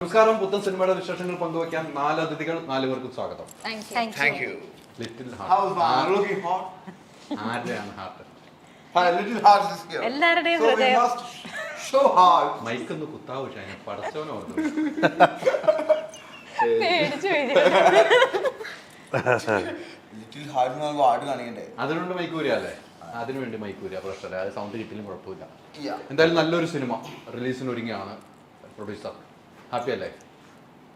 നമസ്കാരം. പുത്തൻ സിനിമയുടെ വിശേഷങ്ങൾ പങ്കുവയ്ക്കാൻ നാല് അതിഥികൾ നാല് പേർക്കും സ്വാഗതം. ലിറ്റിൽ? ആരുടെയാണ് ഹാർട്ട് എല്ലാവരുടെയും ഹൃദയം. മൈക്ക് ഒന്ന് കുത്താവ് ഷൈന? പടച്ചവനോ പേടിച്ചു ലിറ്റിൽ ഹാർട്ട് എന്ന് പറയുമ്പോൾ ആട് കാണിക്കണ്ടേ? അതിനുണ്ട് മൈക്കൂരിയല്ലേ അതിനുവേണ്ടി മൈക്കൂരിയ പ്രശ്നമില്ല. അത് സൗണ്ട് കിട്ടിയാലും കുഴപ്പമില്ല. എന്തായാലും നല്ലൊരു സിനിമ. റിലീസിന് ഒരുങ്ങിയാണ് പ്രൊഡ്യൂസർ ഹാപ്പി അല്ലേ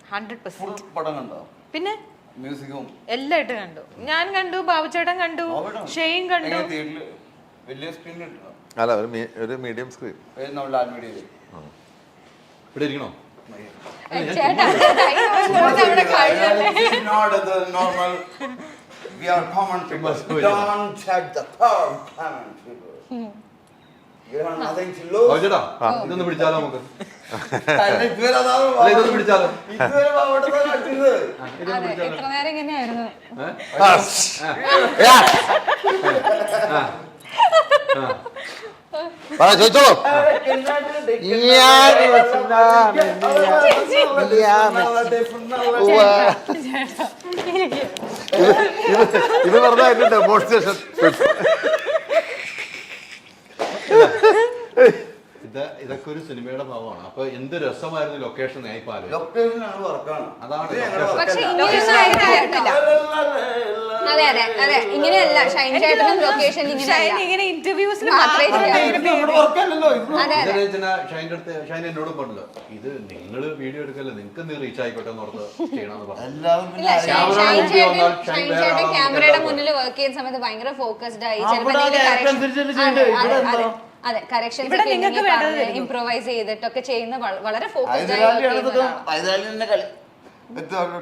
100%. ഫുൾ പടം കണ്ടോ? പിന്നെ? മ്യൂസിക്കും എല്ലായിട്ട് കണ്ടു. ഞാൻ കണ്ടു ബാബുചേട്ടൻ കണ്ടു ഷെയിൻ കണ്ടു. തിയേറ്ററിൽ വലിയ സ്ക്രീനിൽ അല്ല ഒരു മീ- ഒരു മീഡിയം സ്ക്രീൻ ഇവിടെ ഇരിക്കണോ? ചേട്ടാ ചേട്ടാ ഇതൊന്ന് പിടിച്ചാലോ നമുക്ക്? ഇതൊന്ന് പിടിച്ചാലോ? നേരം ഇങ്ങനെയായിരുന്നു? ചോദിച്ചോളൂ. ഇത് പറഞ്ഞ എന്റെ ഡെമോൺസ്ട്രേഷൻ ഇത് ഇതൊക്കെ ഒരു സിനിമയുടെ ഭാഗമാണ്. അപ്പൊ എന്ത് രസമായിരുന്നു ലൊക്കേഷൻ ലൊക്കേഷനാണ് വർക്കാണ്. അതാണ് പക്ഷെ. ഇങ്ങനെയൊന്നും അതെ അതെ അതെ. ഇങ്ങനെയല്ല ഷൈൻ ചേട്ടനും ലൊക്കേഷൻ ഷൈൻ ഇങ്ങനെ ഇന്റർവ്യൂസിൽ മാത്രമേ അതെ അതെ ഷൈന്റെ അടുത്ത് ഷൈൻ എന്നോടും പറഞ്ഞല്ലോ ഇത് നിങ്ങൾ വീഡിയോ എടുക്കല്ലേ? നിങ്ങൾക്ക് നീ റീച്ച് ആയിക്കോട്ടെ എന്ന് ഓർത്ത് ചെയ്യണമെന്ന് എല്ലാവരും ഇല്ല ഷൈൻ ഷൈൻ ചേട്ടൻ ഷൈൻ ഷൈൻ ചേട്ടൻ ക്യാമറയുടെ മുന്നിൽ വർക്ക് ചെയ്യുന്ന സമയത്ത് ഭയങ്കര ഫോക്കസ്ഡ് ആയി. ചിലപ്പോൾ എന്തെങ്കിലും? അതെ കറക്ഷൻ ഇവിടെ നിങ്ങൾക്ക് വേണ്ടത്. ഇംപ്രൂവൈസ് ചെയ്തിട്ടൊക്കെ ചെയ്യുന്ന വളരെ ഫോക്കസ്ഡ് ആയി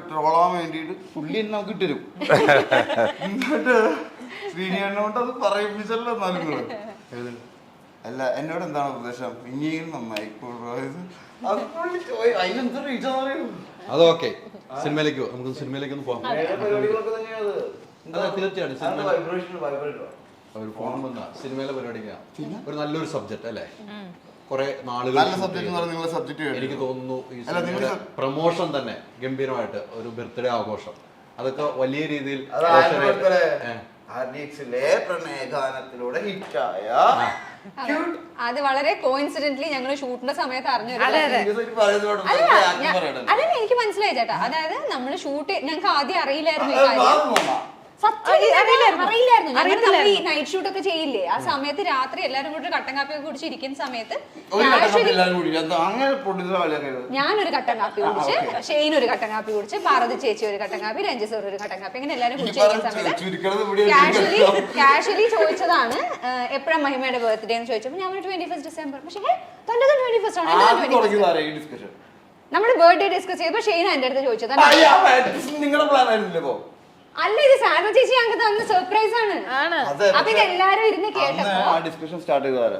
ട്രോളാൻ വേണ്ടിയിട്ട് പുള്ളി തന്നെ നമുക്ക് ഇട്ടരും എന്നിട്ട് അത് പറയിപ്പിച്ചല്ലോ എന്നാലും. അല്ല എന്നോട് എന്താണ് ഉപദേശം? ഇനിയും നന്നായി അത് പുള്ളി ചോയ്- അതിനെന്ത് reach ആണെന്ന് അറിയോ? അത് ഓക്കെ സിനിമയിലേക്ക്. നമുക്ക് സിനിമയിലേക്ക് ഒന്ന് പോകാം വേറെ ഒരു ഫോൺ വന്ന. സിനിമയിലെ പരിപാടിക്കാണ് ഒരു നല്ലൊരു സബ്ജക്റ്റ് അല്ലേ? കുറെ നാളുകൾ എനിക്ക് തോന്നുന്നു ഈ പ്രൊമോഷൻ തന്നെ ഗംഭീരമായിട്ട് ഒരു ബർത്ത്ഡേ ആഘോഷം. അതൊക്കെ വലിയ രീതിയിൽ പ്രണയഗാനത്തിലൂടെ ഹിറ്റായ അതെ. അത് വളരെ കോയിൻസിഡന്റ്ലി ഞങ്ങൾ ഷൂട്ടിന്റെ സമയത്ത് അറിഞ്ഞു. അല്ല എനിക്ക് മനസ്സിലായി ചേട്ടാ. അതായത് നമ്മൾ ഷൂട്ട് ഞങ്ങൾക്ക് ആദ്യം അറിയില്ലായിരുന്നു ഈ കാര്യം. അറിയില്ലായിരുന്നു. നൈറ്റ് ഷൂട്ട് ഒക്കെ ചെയ്യില്ലേ? ആ സമയത്ത് രാത്രി എല്ലാരും കൂടി കട്ടൻ കാപ്പി ഒക്കെ കുടിച്ച് ഇരിക്കുന്ന സമയത്ത് ഞാനൊരു കട്ടൻ കാപ്പി കുടിച്ച്. ഷെയ്ൻ ഒരു കട്ടൻ കാപ്പി കുടിച്ച് പാർവതി ചേച്ചി ഒരു കട്ടൻ കാപ്പി രഞ്ജി സർ ഒരു കട്ടൻ കാപ്പി ഇങ്ങനെ എല്ലാരും കുടിച്ചിരിക്കുന്ന സമയത്ത് കാഷ്വലി കാഷ്വലി ചോദിച്ചതാണ് എപ്പോഴാണ് മഹിമയുടെ ബർത്ത്ഡേ എന്ന് ചോദിച്ചപ്പോൾ ഞാൻ ട്വന്റി ഫസ്റ്റ് ഡിസംബർ പക്ഷേ തന്റെ ട്വന്റി ഫസ്റ്റ് ആണ്. നമ്മൾ ബർത്ത്ഡേ ഡിസ്കസ് ചെയ്തപ്പോൾ ഷെയ്ൻ എന്റെ അടുത്ത് ചോദിച്ചത്. നിങ്ങളുടെ പ്ലാൻ ആയിരുന്നില്ലേ അല്ല ഇത് സാധ ചേച്ചി ഞങ്ങൾക്ക് തന്ന സർപ്രൈസ് ആണ്. ആണ്. അതെ, അപ്പൊ ഇത് എല്ലാരും ഇരുന്ന് കേട്ടപ്പോ ആ ഡിസ്കഷൻ സ്റ്റാർട്ട് ചെയ്തതാരാ?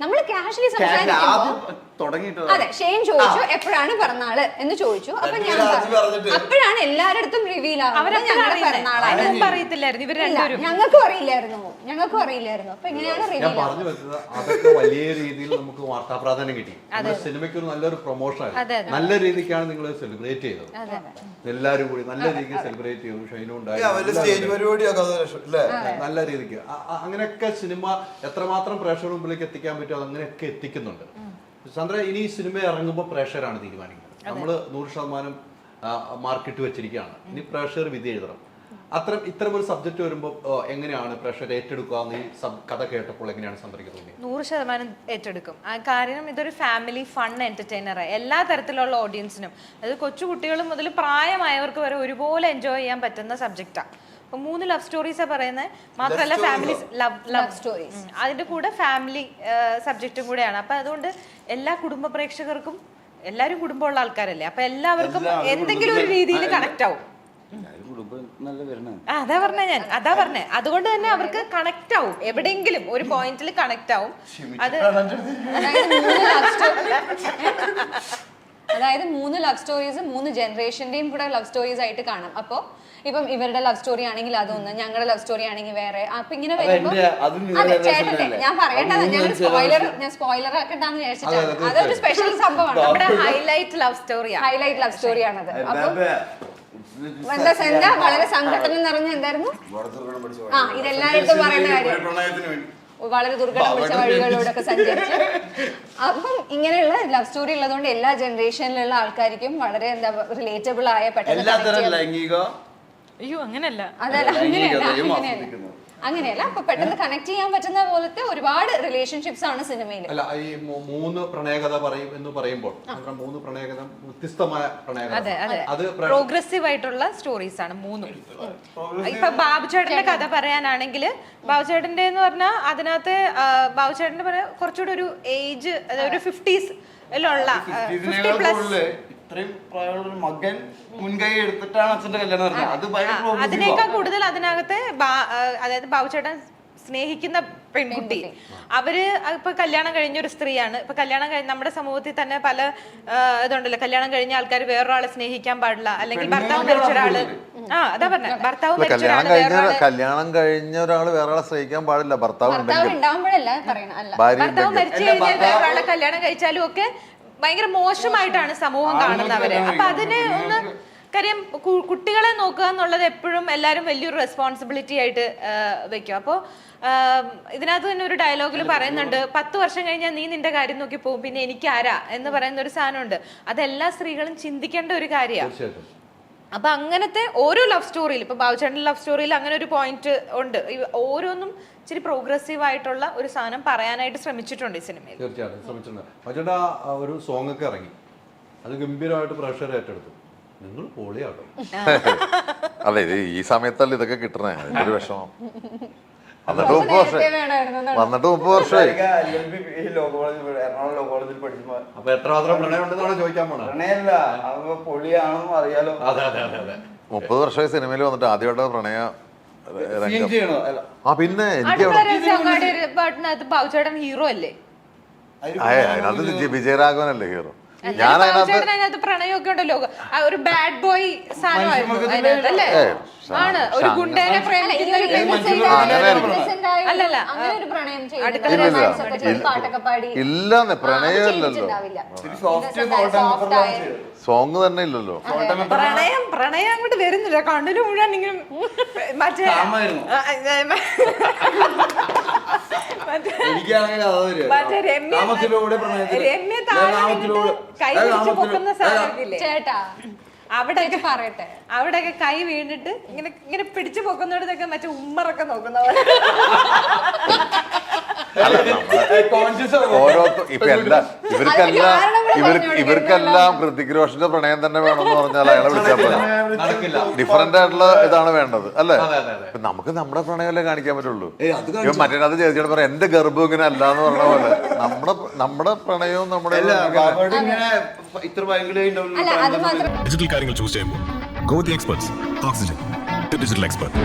നമ്മൾ കാഷ്വലി സംസാരിക്കുമ്പോ അതെ ഷെയ്ൻ ചോദിച്ചു എപ്പോഴാണ് പിറന്നാൾ? എന്ന് ചോദിച്ചു. അപ്പൊ ഞാൻ പറഞ്ഞു. അപ്പോഴാണ് എല്ലാരടുത്തും റിവീൽ ആവുന്നത്. ഞങ്ങളുടെ? പിറന്നാളാണ്. അറിയത്തില്ലായിരുന്നു ഇവർ രണ്ടുപേരും. ഞങ്ങൾക്കും അറിയില്ലായിരുന്നു. ഞങ്ങൾക്കും അറിയില്ലായിരുന്നു. അപ്പൊ എങ്ങനെയാണ് ഞാൻ റിവീൽ പറഞ്ഞു വെച്ചത് അതൊക്കെ വലിയ രീതിയിൽ നമുക്ക് വാർത്താ പ്രാധാന്യം കിട്ടി. നമ്മുടെ സിനിമയ്ക്ക് ഒരു നല്ലൊരു പ്രൊമോഷൻ അതെ, ആയിരുന്നു നല്ല രീതിക്കാണ് നിങ്ങൾ സെലിബ്രേറ്റ് ചെയ്തത്. എല്ലാവരും കൂടി നല്ല രീതിക്ക് സെലിബ്രേറ്റ് ചെയ്തു. ഷൈനും ഉണ്ടായി വലിയ സ്റ്റേജ്. പരിപാടിയൊക്കെ അത് നല്ല രീതിക്ക്. അ- അ- അങ്ങനെയൊക്കെ സിനിമ എത്രമാത്രം പ്രേക്ഷകർ മുമ്പിലേക്ക് എത്തിക്കാൻ പറ്റുമോ അങ്ങനെയൊക്കെ എത്തിക്കുന്നുണ്ട്. ചന്ദ്ര ഇനി സിനിമ ഇറങ്ങുമ്പോൾ പ്രേക്ഷകരാണ് തീരുമാനിക്കുന്നത്. നമ്മൾ നൂറ് ശതമാനം മാർക്കറ്റ് വെച്ചിരിക്കുകയാണ്. ഇനി പ്രേക്ഷകർ വിധി എഴുതണം. അത്തരം ഇത്തരം ഒരു സബ്ജക്ട് വരുമ്പോൾ എങ്ങനെയാണ് പ്രേക്ഷകർ ഏറ്റെടുക്കുക ഈ കഥ കേട്ടപ്പോൾ എങ്ങനെയാണ് ചന്ദ്രയ്ക്ക് തോന്നിയത്? നൂറ് ശതമാനം ഏറ്റെടുക്കും. കാരണം ഇതൊരു ഫാമിലി ഫൺ എന്റർടൈനർ എല്ലാ തരത്തിലുള്ള ഓഡിയൻസിനും. അത് കൊച്ചു കുട്ടികൾ മുതൽ പ്രായമായവർക്ക് വരെ ഒരുപോലെ എൻജോയ് ചെയ്യാൻ പറ്റുന്ന സബ്ജക്റ്റാണ് അപ്പൊ മൂന്ന് ലവ് സ്റ്റോറീസാ പറയുന്നത് മാത്രമല്ല ഫാമിലി ലവ് ലവ് സ്റ്റോറീസ് അതിന്റെ കൂടെ ഫാമിലി സബ്ജക്റ്റും കൂടെയാണ്. അപ്പൊ അതുകൊണ്ട് എല്ലാ കുടുംബ പ്രേക്ഷകർക്കും എല്ലാവരും കുടുംബമുള്ള ആൾക്കാരല്ലേ? അപ്പൊ എല്ലാവർക്കും എന്തെങ്കിലും ഒരു രീതിയിൽ കണക്ട് ആവും. അതാ പറഞ്ഞ ഞാൻ. അതാ പറഞ്ഞേ. അതുകൊണ്ട് തന്നെ അവർക്ക് കണക്ട് ആവും. എവിടെയെങ്കിലും ഒരു പോയിന്റിൽ കണക്ട് ആവും. അത് അതായത് മൂന്ന് ലവ് സ്റ്റോറീസ് മൂന്ന് ജനറേഷന്റെയും കൂടെ ലവ് സ്റ്റോറീസ് ആയിട്ട് കാണാം. അപ്പോൾ ഇപ്പം ഇവരുടെ ലവ് സ്റ്റോറി ആണെങ്കിൽ അതൊന്ന് ഞങ്ങളുടെ ലവ് സ്റ്റോറി ആണെങ്കിൽ വേറെ. അപ്പൊ ഇങ്ങനെ വരുമ്പോൾ അതെ ചേട്ടന്റെ ഞാൻ പറയണ്ടത് ഞാൻ സ്പോയിലർ ഞാൻ സ്പോയിലർ ആക്കണ്ടെന്ന് വിചാരിച്ചിട്ടാണ്. അതൊരു സ്പെഷ്യൽ സംഭവമാണ്. നമ്മുടെ ഹൈലൈറ്റ് ലവ് സ്റ്റോറിയാണ് ഹൈലൈറ്റ് ലവ് സ്റ്റോറിയാണത് അപ്പം എന്താ വളരെ സങ്കടം നിറഞ്ഞ എന്തായിരുന്നു? ആ ഇതെല്ലാരും പറയുന്ന കാര്യം. പ്രണയത്തിന് വേണ്ടി. വളരെ ദുർഘടം പിടിച്ച വഴികളിലൂടെ ഒക്കെ സഞ്ചരിച്ച്. അപ്പം ഇങ്ങനെയുള്ള ലവ് സ്റ്റോറി ഉള്ളതുകൊണ്ട് എല്ലാ ജനറേഷനിലുള്ള ആൾക്കാർക്കും വളരെ എന്താ റിലേറ്റബിൾ ആയ പെട്ടെന്ന് അയ്യോ അങ്ങനെയല്ല. അതല്ല അങ്ങനെയല്ല അങ്ങനെയല്ല. അങ്ങനെയല്ല അപ്പൊ പെട്ടെന്ന് കണക്ട് ചെയ്യാൻ പറ്റുന്ന പോലത്തെ ഒരുപാട് റിലേഷൻഷിപ്സ് ആണ് സിനിമയിൽ അല്ല ഈ മൂന്ന് പ്രണയകഥ പറയും എന്ന് പറയുമ്പോൾ മൂന്ന് പ്രണയകഥ വ്യത്യസ്തമായ പ്രണയകഥ. പ്രോഗ്രസീവ് ആയിട്ടുള്ള സ്റ്റോറീസ് ആണ് മൂന്നും. ഇപ്പൊ ബാബുചേട്ടന്റെ കഥ പറയാനാണെങ്കിൽ ബാബുചേട്ടന്റെ എന്ന് പറഞ്ഞാൽ അതിനകത്ത് ബാബുചേട്ടന്റെ പറയാ കുറച്ചുകൂടി ഒരു ഏജ് ഒരു ഫിഫ്റ്റീസ് ഫിഫ്റ്റി പ്ലസ് ഇത്രയും പ്രായമുള്ള ഒരു മകൻ മുൻകൈ എടുത്തിട്ടാണ് അച്ഛന്റെ കല്യാണം നടന്നത്. അത് ഭയങ്കര അതിനേക്കാൾ കൂടുതൽ അതിനകത്ത് ബാ- ആ, അതായത് ബാബുചേട്ടൻ സ്നേഹിക്കുന്ന പെൺകുട്ടി. അവർ ഇപ്പൊ കല്യാണം കഴിഞ്ഞ ഒരു സ്ത്രീയാണ്. ഇപ്പൊ കല്യാണം കഴിഞ്ഞ നമ്മുടെ സമൂഹത്തിൽ തന്നെ പല ആ, ഇതുണ്ടല്ലോ കല്യാണം കഴിഞ്ഞ ആൾക്കാർ വേറൊരാളെ സ്നേഹിക്കാൻ പാടില്ല. അല്ലെങ്കിൽ ഭർത്താവ് മരിച്ച ഒരാൾ. ആ അതാ പറഞ്ഞ. ഭർത്താവ് അല്ല, മരിച്ച കല്യാണം ഒരാൾ കഴിഞ്ഞ വേറൊരാൾ കല്യാണം കഴിഞ്ഞ ഒരാൾ വേറെ ആളെ സ്നേഹിക്കാൻ പാടില്ല. ഭർത്താവ് ഭർത്താവ് ഉണ്ടെങ്കിൽ ഉണ്ടാവുമ്പോഴല്ല പറയണം അല്ല ഭാര്യ ഭർത്താവ് ഉണ്ടെങ്കിൽ മരിച്ചു കഴിഞ്ഞാൽ വേറൊരാളെ കല്യാണം കഴിച്ചാലും ഒക്കെ ഭയങ്കര മോശമായിട്ടാണ് സമൂഹം കാണുന്നവര് അപ്പൊ അതിന് ഒന്ന് കാര്യം കുട്ടികളെ നോക്കുക എന്നുള്ളത് എപ്പോഴും എല്ലാരും വലിയൊരു റെസ്പോൺസിബിലിറ്റി ആയിട്ട് വെക്കും. അപ്പോൾ ഇതിനകത്ത് തന്നെ ഒരു ഡയലോഗിൽ പറയുന്നുണ്ട് പത്ത് വർഷം കഴിഞ്ഞാൽ നീ നിന്റെ കാര്യം നോക്കി പോകും പിന്നെ എനിക്ക് ആരാ എന്ന് പറയുന്ന ഒരു സാധനമുണ്ട്. അതെല്ലാ സ്ത്രീകളും ചിന്തിക്കേണ്ട ഒരു കാര്യമാണ് അപ്പൊ അങ്ങനത്തെ ഓരോ ലവ് സ്റ്റോറിയിൽ ഇപ്പൊ ബാബുചേട്ടന്റെ ലവ് സ്റ്റോറിയിൽ അങ്ങനെ ഒരു പോയിന്റ് ഉണ്ട്. ഓരോന്നും ഇച്ചിരി പ്രോഗ്രസീവ് ആയിട്ടുള്ള ഒരു സാധനം പറയാനായിട്ട് ശ്രമിച്ചിട്ടുണ്ട് ഈ സിനിമയിൽ തീർച്ചയായിട്ടും ശ്രമിച്ചിട്ടുണ്ട്. മറ്റേട്ടാ ഒരു സോങ് ഒക്കെ ഇറങ്ങി. അത് ഗംഭീരമായിട്ട് പ്രഷർ ഏറ്റെടുത്തു. നിങ്ങൾ പൊളിയാട്ടോ. അല്ല ഇത് ഈ സമയത്തല്ല ഇതൊക്കെ കിട്ടണേ ഒരു വിഷമം. വന്നിട്ട് മുപ്പത് വർഷം. വന്നിട്ട് മുപ്പത് വർഷമായി. LLB ഈ ലോ കോളേജിൽ എറണാകുളം ലോ കോളേജിൽ പഠിക്കുമ്പോ അപ്പൊ എത്രമാത്രം പ്രണയം ഉണ്ടെന്നാണ് ചോദിക്കാൻ പോണത്. പ്രണയല്ല പൊളിയാണെന്നും അറിയാലോ. അതെ അതെ അതെ അതെ. മുപ്പത് വർഷമായി സിനിമയിൽ വന്നിട്ട് ആദ്യമായിട്ട് പ്രണയ രംഗം. ചെയ്യണോ? അല്ല. ആ പിന്നെ എനിക്ക് അടുത്ത രസങ്ങാടി ഒരു പാട്ടിനകത്ത് ബാബുചേട്ടൻ ഹീറോ അല്ലേ? ആയ, അതിനകത്ത് വിജയരാഘവൻ വിജയരാഘവനല്ലേ ഹീറോ ഞാൻ അതിനകത്ത് പ്രണയമൊക്കെ ഉണ്ടല്ലോ. ഒരു ബാഡ് ബോയ് സാധനമായിരുന്നു. അതിനകത്ത് അല്ലേ? ആണ്. ഒരു ഗുണ്ടേനെ ഇല്ലെന്ന് പ്രണയമല്ലല്ലോ. സോങ് തന്നെ ഇല്ലല്ലോ. പ്രണയം പ്രണയം അങ്ങോട്ട് വരുന്നില്ല. കണ്ണിന് മുഴുവൻ ഇങ്ങനെ മറ്റേ എനിക്കാണെങ്കിൽ അത് വരിക. മറ്റേ രമ്യ കാമത്തിലൂടെ പ്രണയത്തിൽ. രമ്യ ഞാൻ താഴെ കൈ പിടിച്ച് പൊക്കുന്ന സാധനമില്ലേ ചേട്ടാ അവിടെയൊക്കെ പറയട്ടെ അവിടെയൊക്കെ കൈ വീണിട്ട് ഇങ്ങനെ ഇങ്ങനെ പിടിച്ചു പൊക്കുന്നിടത്തൊക്കെ മറ്റേ ഉമ്മറൊക്കെ നോക്കുന്ന പോലെ ഓരോ ഇപ്പൊ എല്ലാ ഇവർക്കെല്ലാം ഇവർ. ഇവർക്കെല്ലാം ഹൃതിക് റോഷന്റെ പ്രണയം തന്നെ വേണമെന്ന് പറഞ്ഞാൽ അയാളെ വിളിച്ചാൽ പോലെ നടക്കില്ല. ഡിഫറെന്റ് ആയിട്ടുള്ള ഇതാണ് വേണ്ടത് അല്ലേ? അതെ, അതെ, അതെ. നമുക്ക് നമ്മുടെ പ്രണയമല്ലേ കാണിക്കാൻ പറ്റുള്ളൂ. മറ്റേ അത് ചേച്ചിയോട് പറയാം എന്റെ ഗർഭം ഇങ്ങനെ അല്ല എന്ന് പറഞ്ഞ പോലെ. നമ്മുടെ നമ്മുടെ പ്രണയവും നമ്മുടെ ഇത്ര ഭയങ്കര അല്ല അത് മാത്രം ഡിജിറ്റൽ കാര്യങ്ങൾ ചൂസ് ചെയ്യുമ്പോൾ go the experts oxygen digital expert